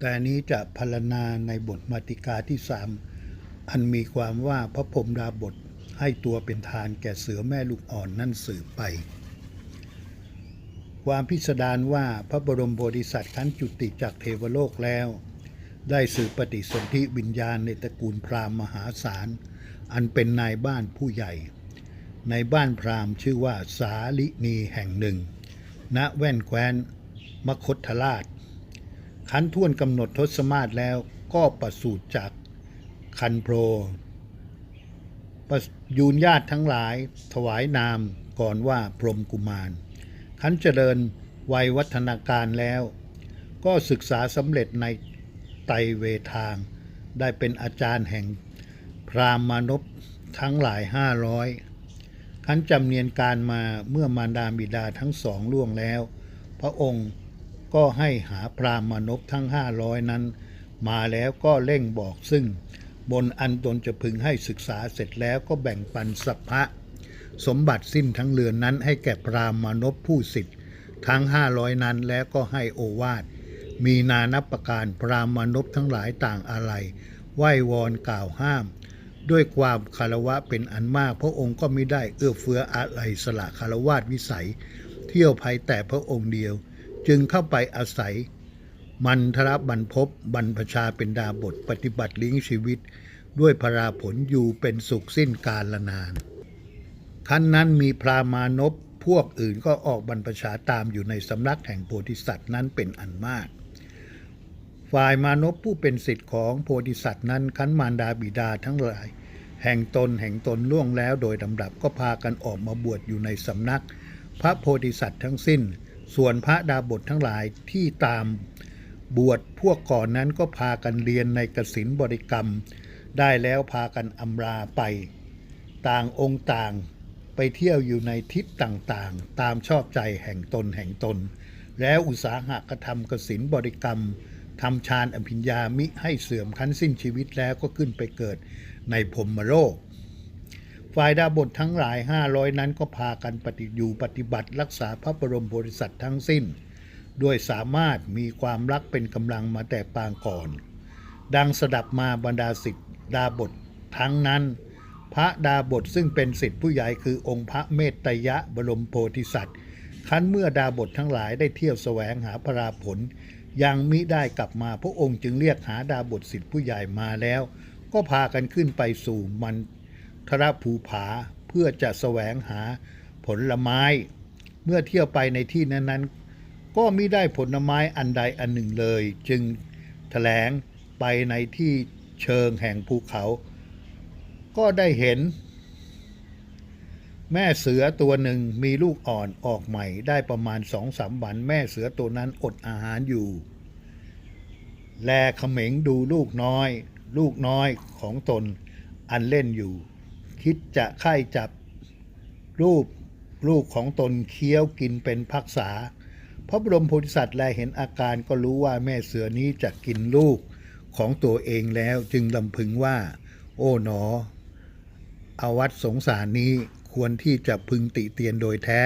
แต่นี้จะพรรณนาในบทมาติกาที่สามอันมีความว่าพระพรมดาบทให้ตัวเป็นทานแก่เสือแม่ลูกอ่อนนั่นสืบไป ความพิสดารว่าพระบรมโพธิสัตว์ขั้นจุติจากเทวโลกแล้ว ได้สืบปฏิสนธิวิญญาณในตระกูลพราหมณ์มหาศาล อันเป็นนายบ้านผู้ใหญ่ ในบ้านพราหมณ์ชื่อว่าสาลินีแห่งหนึ่ง ณแว่นแคว้นมคธราช คันท่วนกำหนดทศมาศแล้วก็ประสูติจากคันโพรประยูนญาติทั้งหลายถวายนามก่อนว่าพรหมกุมารคันเจริญวัยวัฒนาการแล้ว ก็ศึกษาสำเร็จในไตรเวทาง ได้เป็นอาจารย์แห่งพรามณ์นพทั้งหลายห้าร้อยคันจำเนียนการมาเมื่อมารดาบิดาทั้งสองล่วงแล้ว พระองค์ ก็ให้หาพราหมนพทั้งห้าร้อยนั้น มาแล้วก็เร่งบอกซึ่ง บนอันตนจะพึงให้ศึกษาเสร็จแล้วก็แบ่งปันสัพพะ สมบัติสิ้นทั้งเรือนนั้นให้แก่พราหมนพผู้สิทธิ์ทั้งห้าร้อยนั้นแล้วก็ให้โอวาท มีนานับประการพราหมนพทั้งหลายต่างอะไรไหว้วอนกล่าวห้าม ด้วยความคารวะเป็นอันมาก พระองค์ก็ไม่ได้เอื้อเฟื้ออะไรสละคารวะวิสัย เที่ยวภัยแต่พระองค์เดียว จึงเข้าไปอาศัย มันทรบรรพบบรรพชาเป็นดาบทปฏิบัติเลี้ยงชีวิต ด้วยพราผลอยู่เป็นสุขสิ้นกาลนานขั้นนั้นมีพรามานพพวกอื่นก็ออกบรรพชาตามอยู่ในสำนักแห่งโพธิสัตว์นั้นเป็นอันมาก ฝ่ายมานพผู้เป็นสิทธิ์ของโพธิสัตว์นั้นขันมารดาบิดาทั้งหลาย แห่งตนแห่งตนล่วงแล้วโดยลำดับก็พากันออกมาบวชอยู่ในสำนัก พระโพธิสัตว์ทั้งสิ้น ส่วนพระดาบททั้งหลายที่ตามบวชพวกก่อนนั้นก็พากันเรียนในกสินบริกรรม ได้แล้วพากันอำลาไป ต่างองค์ต่างไปเที่ยวอยู่ในทิศต่างๆ ตามชอบใจแห่งตนแห่งตน แล้วอุตสาหะกระทำกสินบริกรรมทำฌานอภิญญามิให้เสื่อมคั้นสิ้นชีวิตแล้วก็ขึ้นไปเกิดในพรมโลก ฝ่ายดาบททั้งหลายห้าร้อยนั้นก็พากันปฏิอยู่ปฏิบัติรักษาพระบรมโพธิสัตว์ทั้งสิ้น ด้วยสามารถมีความรักเป็นกำลังมาแต่ปางก่อน ดังสดับมาบรรดาสิทธิดาบททั้งนั้น พระดาบทซึ่งเป็นสิทธิผู้ใหญ่คือองค์พระเมตตยะบรมโพธิสัตว์คันเมื่อดาบททั้งหลายได้เที่ยวแสวงหาพระราผล ยังมิได้กลับมาพระองค์จึงเรียกหาดาบทสิทธิผู้ใหญ่มาแล้ว ก็พากันขึ้นไปสู่มัน ทรภูผาเพื่อจะแสวงหาผลไม้ เมื่อเที่ยวไปในที่นั้นๆ ก็มิได้ผลไม้อันใดอันหนึ่งเลย จึงแถลงไปในที่เชิงแห่งภูเขา ก็ได้เห็น แม่เสือตัวหนึ่งมีลูกอ่อนออกใหม่ได้ประมาณสองสามวัน แม่เสือตัวนั้นอดอาหารอยู่ แลเขม็งดูลูกน้อย ลูกน้อยของตนอันเล่นอยู่ คิดจะไข่จับ รูปลูกของตนเคี้ยวกินเป็นพักษาพระบรมโพธิสัตว์แลเห็นอาการก็รู้ว่าแม่เสือนี้จะกินลูกของตัวเองแล้วจึงลำพึงว่า โอ้หนอ อวัตสงสารนี้ควรที่จะพึงติเตียนโดยแท้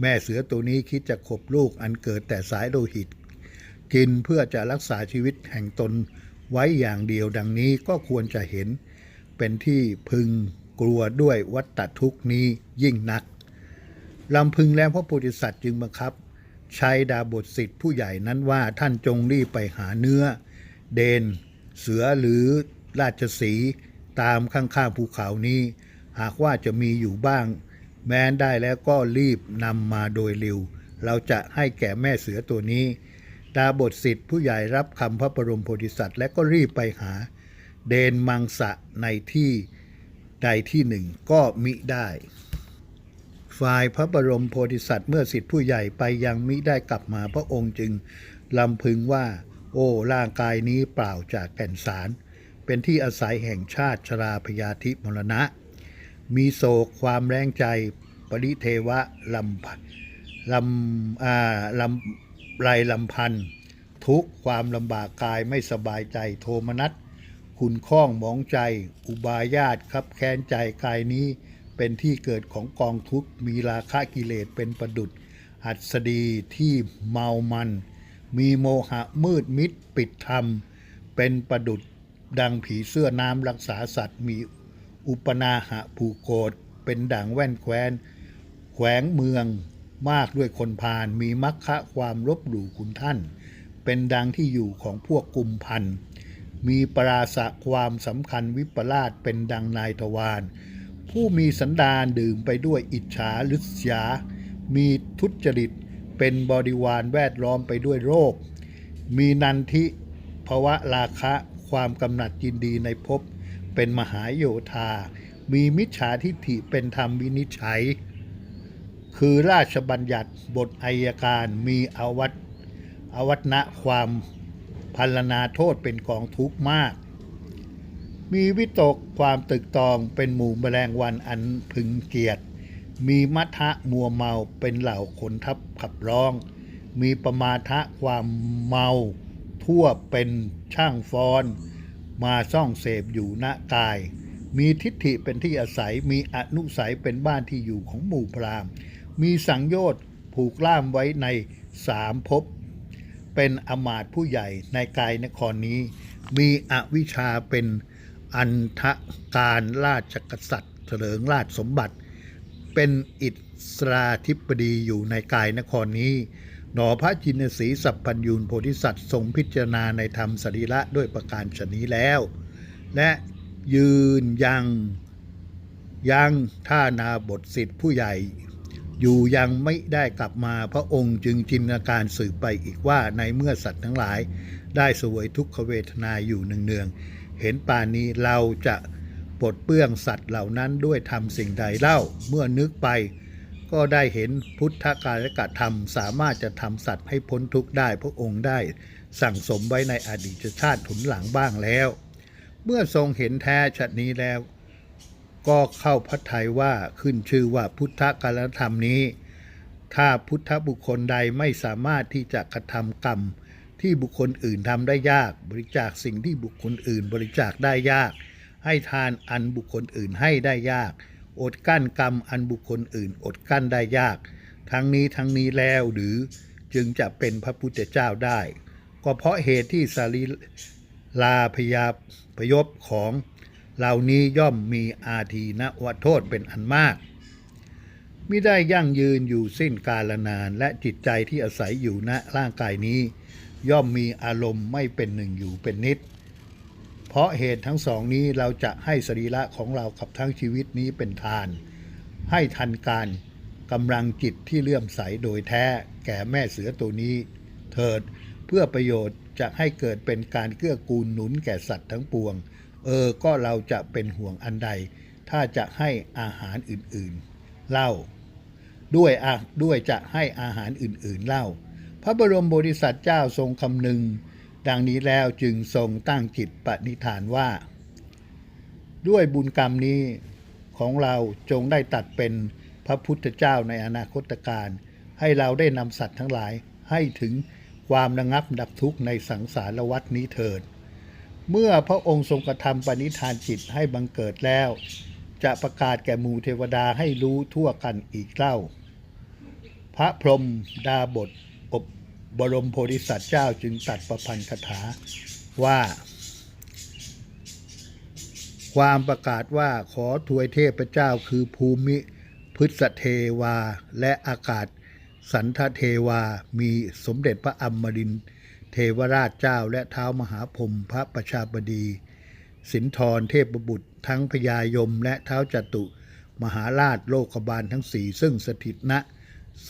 แม่เสือตัวนี้คิดจะขบลูกอันเกิดแต่สายโลหิต กินเพื่อจะรักษาชีวิตแห่งตนไว้อย่างเดียวดังนี้ก็ควรจะเห็นเป็นที่พึง กลัวด้วยวัตทุกนี้ยิ่งนักลำพึงแล้วพระโพธิสัตว์จึงบังคับใช้ดาบทสิทธิ์ผู้ใหญ่นั้นว่าท่านจงรีบไปหาเนื้อ เดน เสือหรือราชสีตามข้างๆภูเขานี้ หากว่าจะมีอยู่บ้าง แม้นได้แล้วก็รีบนำมาโดยเร็ว เราจะให้แก่แม่เสือตัวนี้ ดาบทสิทธิ์ผู้ใหญ่รับคำพระบรมโพธิสัตว์และก็รีบไปหา เดนมังสะในที่ ใดที่หนึ่งก็มิได้ ฝ่ายพระบรมโพธิสัตว์เมื่อสิทธิผู้ใหญ่ไปยังมิได้กลับมาพระองค์จึงลำพึงว่า โอ้ร่างกายนี้เปล่าจากแก่นสาร เป็นที่อาศัยแห่งชาติชราพยาธิมรณะ มีโศกความแรงใจ ปริเทวะลำพันลำอ่าลำไรลำพันธ์ทุกความลำบากกายไม่สบายใจโทมนัส คุณข้องหมองใจ อุบายาตครับแค้นใจกายนี้ เป็นที่เกิดของกองทุกข์มีราคะกิเลสเป็นประดุษอัศดีที่เมามัน มีโมหะมืดมิดปิดธรรม เป็นประดุดดังผีเสื้อน้ำรักษาสัตว์ มีอุปนาหะผูกโกรธเป็นด่างแว่นแคว้น แขวงเมืองมากด้วยคนพาลมีมักคะความลบหลู่คุณท่าน เป็นดังที่อยู่ของพวกกุมพันธ์ มีปราศะความสำคัญวิปลาสเป็นดังนายทวารผู้มีสันดานดื่มไปด้วยอิจฉาลิษยา มีทุจริตเป็นบริวารแวดล้อมไปด้วยโรค มีนันทิภวะราคะความกำหนัดยินดีในภพเป็นมหาโยธา มีมิจฉาทิฏฐิเป็นธรรมวินิจฉัย คือราชบัญญัติบทอายการมีอวัตอวัตนะความ พันลนาโทษเป็นกองทุกข์มาก มีวิตกความตึกตองเป็นหมู่แมลงวันอันพึงเกียรติ มีมัทะมัวเมาเป็นเหล่าคนทับขับร้อง มีประมาทะความเมาทั่วเป็นช่างฟ้อน มาซ่องเสพอยู่ณกาย มีทิฏฐิเป็นที่อาศัยมีอนุสัยเป็นบ้านที่อยู่ของหมู่พราหมณ์ มีสังโยชน์ผูกล่ามไว้ในสามภพ เป็นอมาตผู้ใหญ่ในกายนครนี้ มีอวิชชาเป็นอันทะการราชกษัตริย์เถลิงราชสมบัติ เป็นอิสราธิปดีอยู่ในกายนครนี้ หนอพระจินสีสัพพัญญูลโพธิสัตว์ทรงพิจารณาในธรรมสรีระด้วยประการชนี้แล้ว และยืนยังยังท่านาบทสิทธิผู้ใหญ่ อยู่ยังไม่ได้กลับมาพระองค์จึงจินตนาการสืบไปอีกว่าในเมื่อสัตว์ทั้งหลาย ได้เสวยทุกขเวทนาอยู่เนืองๆเห็นป่านนี้เราจะปลดเปลื้องสัตว์เหล่านั้นด้วยทำสิ่งใดเล่าเมื่อนึกไป ก็ได้เห็นพุทธการกธรรม สามารถจะทำสัตว์ให้พ้นทุกข์ได้พระองค์ได้ สั่งสมไว้ในอดีตชาติถุนหลังบ้างแล้ว เมื่อทรงเห็นแท้ชนี้แล้ว ก็เข้าพระทัยว่าขึ้นชื่อว่าพุทธการธรรมนี้ ถ้าพุทธบุคคลใดไม่สามารถที่จะกระทำกรรม ที่บุคคลอื่นทำได้ยาก บริจาคสิ่งที่บุคคลอื่นบริจาคได้ยาก ให้ทานอันบุคคลอื่นให้ได้ยาก อดกั้นกรรมอันบุคคลอื่น อดกั้นได้ยาก ทั้งนี้ทั้งนี้แล้วหรือจึงจะเป็นพระพุทธเจ้าได้ ก็เพราะเหตุที่สารีลาพยาพยพของ เหล่านี้ย่อมมีอาทีนวโทษเป็นอันมากมิได้ยั่งยืนอยู่สิ้นกาลนาน และจิตใจที่อาศัยอยู่ณร่างกายนี้ ย่อมมีอารมณ์ไม่เป็นหนึ่งอยู่เป็นนิด เพราะเหตุทั้งสองนี้เราจะให้สรีระของเรากับทั้งชีวิตนี้เป็นทาน ให้ทันการกำลังจิตที่เลื่อมใสโดยแท้แก่แม่เสือตัวนี้ เถิดเพื่อประโยชน์จะให้เกิดเป็นการเกื้อกูลหนุนแก่สัตว์ทั้งปวง เออ ก็เราจะเป็นห่วงอันใด ถ้าจะให้อาหารอื่นๆ เล่า ด้วยอะด้วยจะให้อาหารอื่นๆ เล่า พระบรมโพธิสัตว์เจ้าทรงคำนึง ดังนี้แล้วจึงทรงตั้งจิตปณิธานว่า ด้วยบุญกรรมนี้ของเราจงได้ตัดเป็นพระพุทธเจ้าในอนาคตการ ให้เราได้นำสัตว์ทั้งหลายให้ถึงความระงับดับทุกข์ในสังสารวัฏนี้เถิด เมื่อพระองค์ทรงกระทำปณิธานจิตให้บังเกิดแล้ว จะประกาศแก่มูเทวดาให้รู้ทั่วกันอีกเล่า พระพรหมดาบทอบบรมโพธิสัตว์เจ้าจึงตัดประพันธ์คาถาว่า ความประกาศว่าขอถวยเทพเจ้าคือภูมิพฤษเทวาและอากาศสันทเทวามีสมเด็จพระอมรินทร์ เทวราชเจ้าและเท้ามหาพรมพระประชาบดี สินทรเทพบุตร ทั้งพญายมและเท้าจตุ มหาราชโลกบาลทั้งสี่ซึ่งสถิตณ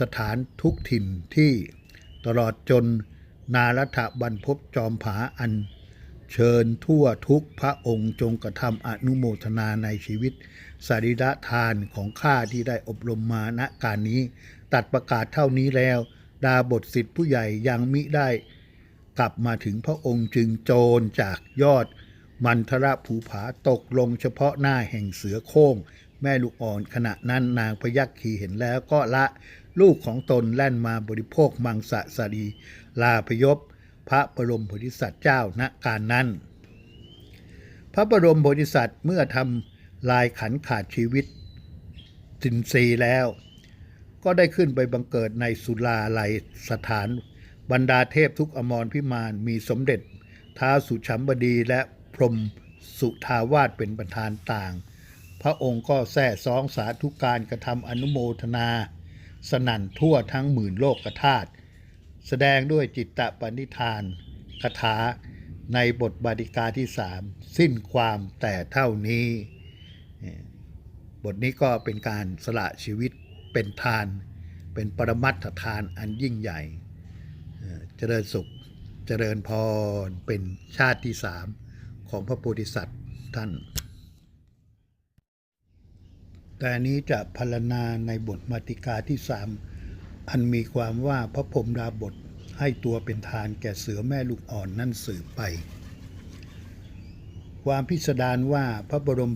สถานทุกถิ่นที่ตลอดจนนารัฐบรรพบจอมผาอัน เชิญทั่วทุกพระองค์จงกระทำอนุโมทนาในชีวิต สรีระทานของข้าที่ได้อบรมมาณการนี้ ตัดประกาศเท่านี้แล้ว ดาบทสิทธิผู้ใหญ่ยังมิได้ กลับมาถึงพระองค์จึงโจรจากยอด มันทระภูผาตกลงเฉพาะหน้าแห่งเสือโค้ง แม่ลูกอ่อนขณะนั้นนางพยัคคีเห็นแล้วก็ละลูกของตนแล่นมาบริโภคมังสะสรีลาพยพ พระบรมโพธิสัตว์เจ้าณการนั้น พระบรมโพธิสัตว์เมื่อทำลายขันขาดชีวิตสินทรีแล้ว ก็ได้ขึ้นไปบังเกิดในสุลาลัยสถาน บรรดาเทพทุกอมรพิมานมีสมเด็จท้าสุชัมบดีและพรมสุทาวาสเป็นประธานต่าง พระองค์ก็แท้ซองสาธุการกระทำอนุโมทนา สนั่นทั่วทั้งหมื่นโลกธาตุแสดงด้วยจิตตปณิธานคาถาในบทบาดิกาที่สามสิ้นความแต่เท่านี้ บทนี้ก็เป็นการสละชีวิตเป็นทาน เป็นปรมัตถทานอันยิ่งใหญ่ เจริญสุข เจริญพร เป็นชาติที่สามของพระโพธิสัตว์ท่าน แต่นี้จะพรรณนาในบทมาติกาที่สามอันมีความว่าพระพรมดาบทให้ตัวเป็นทานแก่เสือแม่ลูกอ่อนนั่นสืบไป ความพิสดารว่าพระบรม